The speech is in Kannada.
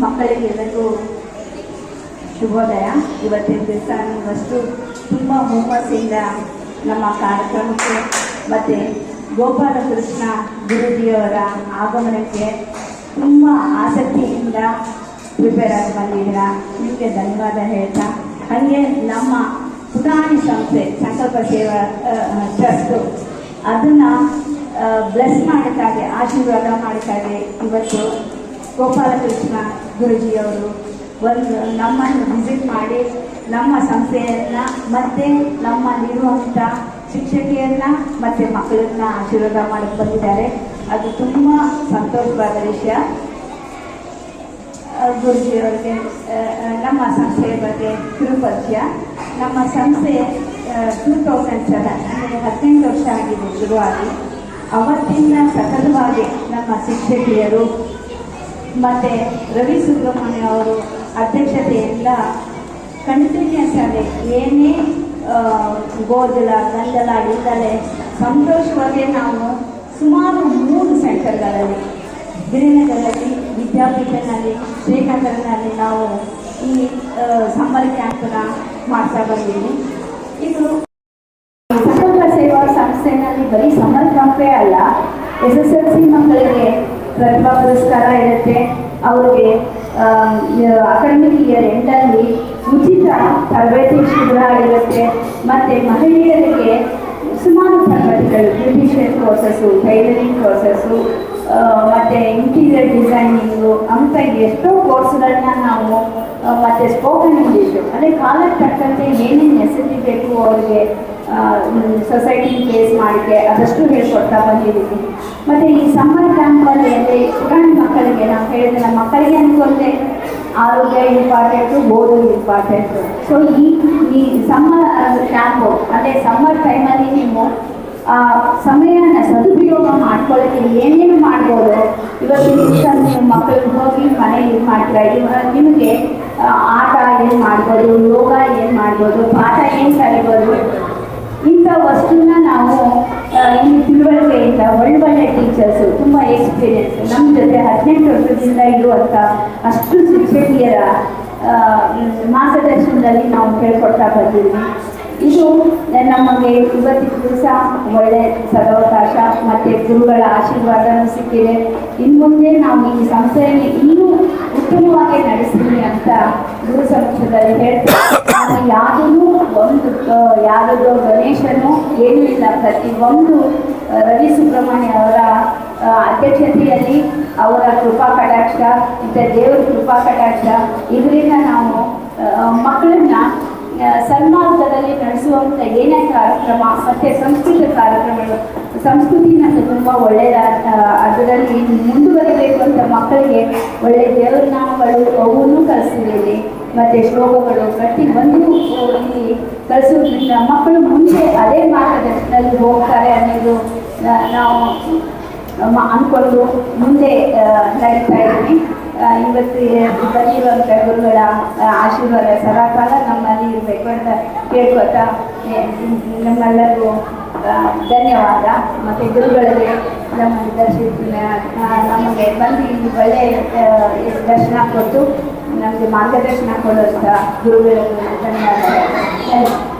ಮಕ್ಕಳಿಗೆ ಎಲ್ಲರಿಗೂ ಶುಭೋದಯ. ಇವತ್ತಿನ ದಿವಸ ನೀವಷ್ಟು ತುಂಬ ಹುಮ್ಮಸ್ಸಿಂದ ನಮ್ಮ ಕಾರ್ಯಕ್ರಮಕ್ಕೆ ಮತ್ತು ಗೋಪಾಲಕೃಷ್ಣ ಗುರುಜಿಯವರ ಆಗಮನಕ್ಕೆ ತುಂಬ ಆಸಕ್ತಿಯಿಂದ ಪ್ರಿಪೇರ್ ಆಗಿ ಬಂದಿದ್ದೀರಾ. ನಿಮಗೆ ಧನ್ಯವಾದ ಹೇಳ್ತಾ. ಹಾಗೆ ನಮ್ಮ ಪುಟಾಣಿ ಸಂಸ್ಥೆ, ಸಂಕಲ್ಪ ಸೇವಾ ಟ್ರಸ್ಟು ಅದನ್ನು ಬ್ಲೆಸ್ ಮಾಡೋಕ್ಕಾಗಿ ಆಶೀರ್ವಾದ ಮಾಡೋಕ್ಕಾಗಿ ಇವತ್ತು ಗೋಪಾಲಕೃಷ್ಣ ಗುರುಜಿಯವರು ಒಂದು ನಮ್ಮನ್ನು ವಿಸಿಟ್ ಮಾಡಿ ನಮ್ಮ ಸಂಸ್ಥೆಯನ್ನು ಮತ್ತು ನಮ್ಮಲ್ಲಿರುವಂಥ ಶಿಕ್ಷಕಿಯನ್ನ ಮತ್ತು ಮಕ್ಕಳನ್ನ ಆಶೀರ್ವಾದ ಮಾಡಕ್ಕೆ ಬಂದಿದ್ದಾರೆ. ಅದು ತುಂಬ ಸಂತೋಷವಾದ ವಿಷಯ. ಗುರುಜಿಯವರಿಗೆ ನಮ್ಮ ಸಂಸ್ಥೆಯ ಬಗ್ಗೆ ಕಿರುಪರಿಚಯ ನಮ್ಮ ಸಂಸ್ಥೆ ಟೂ ತೌಸಂಡ್ ಸೆವೆನ್ ಅಂದರೆ ಹದಿನೆಂಟು ವರ್ಷ ಆಗಿದೆ ಶುರುವಾಗಿ. ಅವತ್ತಿಂದ ಸತತವಾಗಿ ನಮ್ಮ ಶಿಕ್ಷಕಿಯರು ಮತ್ತು ರವಿ ಸುಬ್ರಹ್ಮಣ್ಯ ಅವರು ಅಧ್ಯಕ್ಷತೆಯಿಂದ ಕಂಟಿನ್ಯೂಸ್ ಆಗಿ ಏನೇ ಗೋಜಲ, ಗಂಜಲ ಇಲ್ಲದೆ ಸಂತೋಷವಾಗಿ ನಾವು ಸುಮಾರು ಮೂರು ಸೆಂಟರ್ಗಳಲ್ಲಿ ಗಿರಿನಗರದಲ್ಲಿ ವಿದ್ಯಾಪೀಠನಲ್ಲಿ ಶ್ರೀನಗರನಲ್ಲಿ ನಾವು ಈ ಸಮ್ಮರ್ ಕ್ಯಾಂಪನ್ನ ಮಾಡ್ತಾ ಬಂದೀವಿ. ಇದು ಸಂಕಲ್ಪ ಸೇವಾ ಸಂಸ್ಥೆನಲ್ಲಿ ಬರೀ ಸಮ್ಮರ್ ಕ್ಯಾಂಪೇ ಅಲ್ಲ, ಎಸ್ ಎಸ್ ಎಲ್ ಸಿ ಮಕ್ಕಳಿಗೆ ಪ್ರತಿಭಾ ಪುರಸ್ಕಾರ ಇರುತ್ತೆ. ಅವರಿಗೆ ಅಕಾಡೆಮಿಕ್ ಇಯರ್ ಎಂಟಲ್ಲಿ ಉಚಿತ ತರಬೇತಿ ಶಿಬಿರ ಇರುತ್ತೆ. ಮತ್ತು ಮಹಿಳೆಯರಿಗೆ ಸುಮಾರು ತರಬೇತಿಗಳು, ಬ್ಯೂಟಿಷಿಯನ್ ಕೋರ್ಸಸ್ಸು ಟೈಲರಿಂಗ್ ಕೋರ್ಸಸ್ಸು ಮತ್ತು ಇಂಟೀರಿಯರ್ ಡಿಸೈನಿಂಗು ಅಂತ ಎಷ್ಟೋ ಕೋರ್ಸ್ಗಳನ್ನ ನಾವು ಮತ್ತು ಸ್ಪೋಕನ್ ಇಂಗ್ಲೀಷು ಅಂದರೆ ಕಾಲಕ್ಕೆ ತಕ್ಕಂತೆ ಏನೇನು ನೆಸೆಸಿಟಿ ಬೇಕು ಅವರಿಗೆ ಸೊಸೈಟಿ ಕೇಸ್ ಮಾಡಿಕೆ ಅದಷ್ಟು ಹೇಳ್ಕೊಡ್ತಾ ಬಂದಿದ್ದೀವಿ. ಮತ್ತು ಈ ಸಮ್ಮರ್ ಕ್ಯಾಂಪಲ್ಲಿ ಅಂದರೆ ಪುರಾಣ ಮಕ್ಕಳಿಗೆ ನಾವು ಹೇಳಿದ್ರೆ ನಮ್ಮ ಮಕ್ಕಳಿಗೆ ಅನ್ಕೊಂಡೆ ಆರೋಗ್ಯ ಇಂಪಾರ್ಟೆಂಟು ಓದು ಇಂಪಾರ್ಟೆಂಟು ಸೊ ಈ ಈ ಸಮ್ಮರ್ ಕ್ಯಾಂಪು ಅಂದರೆ ಸಮ್ಮರ್ ಟೈಮಲ್ಲಿ ನೀವು ಸಮಯನ ಸದುಪಯೋಗ ಮಾಡ್ಕೊಳ್ಳೋಕ್ಕೆ ಏನೇನು ಮಾಡ್ಬೋದು? ಇವತ್ತು ನೀವು ಮಕ್ಕಳಿಗೆ ಹೋಗಿ ಮನೆ ಇದು ಮಾಡ್ತೀರಾ? ಇವಾಗ ನಿಮಗೆ ಆಟ ಏನು ಮಾಡ್ಬೋದು? ಯೋಗ ಏನು ಮಾಡ್ಬೋದು? ಪಾಠ ಏನು ಕಲಿಬೋದು? ಇಂಥ ವಸ್ತುನ ನಾವು ಇಲ್ಲಿ ತಿಳುವಳಿಕೆಯಿಂದ ಒಳ್ಳೊಳ್ಳೆ ಟೀಚರ್ಸು ತುಂಬ ಎಕ್ಸ್ಪೀರಿಯನ್ಸ್ ನಮ್ಮ ಜೊತೆ ಹದಿನೆಂಟು ವರ್ಷದಿಂದ ಇರುವಂಥ ಅಷ್ಟು ಶಿಕ್ಷಕಿಯರ ಮಾರ್ಗದರ್ಶನದಲ್ಲಿ ನಾವು ಕೇಳ್ಕೊಡ್ತಾ ಬಂದಿದ್ದೀವಿ ಇದು ನಮಗೆ ಇವತ್ತಿನ ದಿವಸ ಒಳ್ಳೆ ಸದಾವಕಾಶ, ಮತ್ತು ಗುರುಗಳ ಆಶೀರ್ವಾದನೂ ಸಿಕ್ಕಿದೆ ಇನ್ನು ಮುಂದೆ ನಾವು ಈ ಸಂಸ್ಥೆಯಲ್ಲಿ ಇನ್ನೂ ಉತ್ತಮವಾಗಿ ನಡೆಸ್ತೀವಿ ಅಂತ ಗುರು ಸಂಸ್ಥೆಯಲ್ಲಿ ಹೇಳ್ತಾ ಏನೂ ಇಲ್ಲ ಪ್ರತಿ ಒಂದು ರವಿ ಸುಬ್ರಹ್ಮಣ್ಯ ಅವರ ಅಧ್ಯಕ್ಷತೆಯಲ್ಲಿ ಅವರ ಕೃಪಾ ಕಟಾಕ್ಷ ಮತ್ತು ದೇವರ ಕೃಪಾ ಕಟಾಕ್ಷ, ಇದರಿಂದ ನಾವು ಮಕ್ಕಳನ್ನ ಸನ್ಮಾರ್ಗದಲ್ಲಿ ನಡೆಸುವಂಥ ಏನೇ ಕಾರ್ಯಕ್ರಮ ಮತ್ತು ಸಂಸ್ಕೃತ ಕಾರ್ಯಕ್ರಮಗಳು, ಸಂಸ್ಕೃತಿನ ತುಂಬ ಒಳ್ಳೆಯದ ಅದರಲ್ಲಿ ಮುಂದುವರಿಬೇಕು ಅಂತ ಮಕ್ಕಳಿಗೆ ಒಳ್ಳೆಯ ದೇವರ ನಾಮಗಳು ಅವನ್ನು ಕಲಿಸಿದ್ದೀವಿ ಮತ್ತು ಶ್ಲೋಕಗಳು ಪ್ರತಿ ಒಂದು ಇಲ್ಲಿ ಕಲಿಸೋದ್ರಿಂದ ಮಕ್ಕಳು ಮುಂದೆ ಅದೇ ಮಾರ್ಗದರ್ಶನದಲ್ಲಿ ಹೋಗ್ತಾರೆ ಅನ್ನೋದು ನಾವು ಅಂದ್ಕೊಂಡು ಮುಂದೆ ನಡೀತಾ ಇದ್ದೀನಿ ಆ, ಇವತ್ತು ಬಂದಿರುವಂಥ ಗುರುಗಳ ಆಶೀರ್ವಾದ ಸದಾಕಾಲ ನಮ್ಮಲ್ಲಿ ಇರಬೇಕು ಅಂತ ಕೇಳ್ಕೊತಾ ನಮ್ಮೆಲ್ಲರಿಗೂ ಧನ್ಯವಾದ. ಮತ್ತು ಗುರುಗಳಿಗೆ ನಮ್ಮ ದರ್ಶನ ನಮಗೆ ಬಂದು ಇಲ್ಲಿ ಒಳ್ಳೆಯ ದರ್ಶನ ಕೊಟ್ಟು ನಮಗೆ ಮಾರ್ಗದರ್ಶನ ಕೊಡುವಂಥ ಗುರುಗಳಿಗೆ ಧನ್ಯವಾದ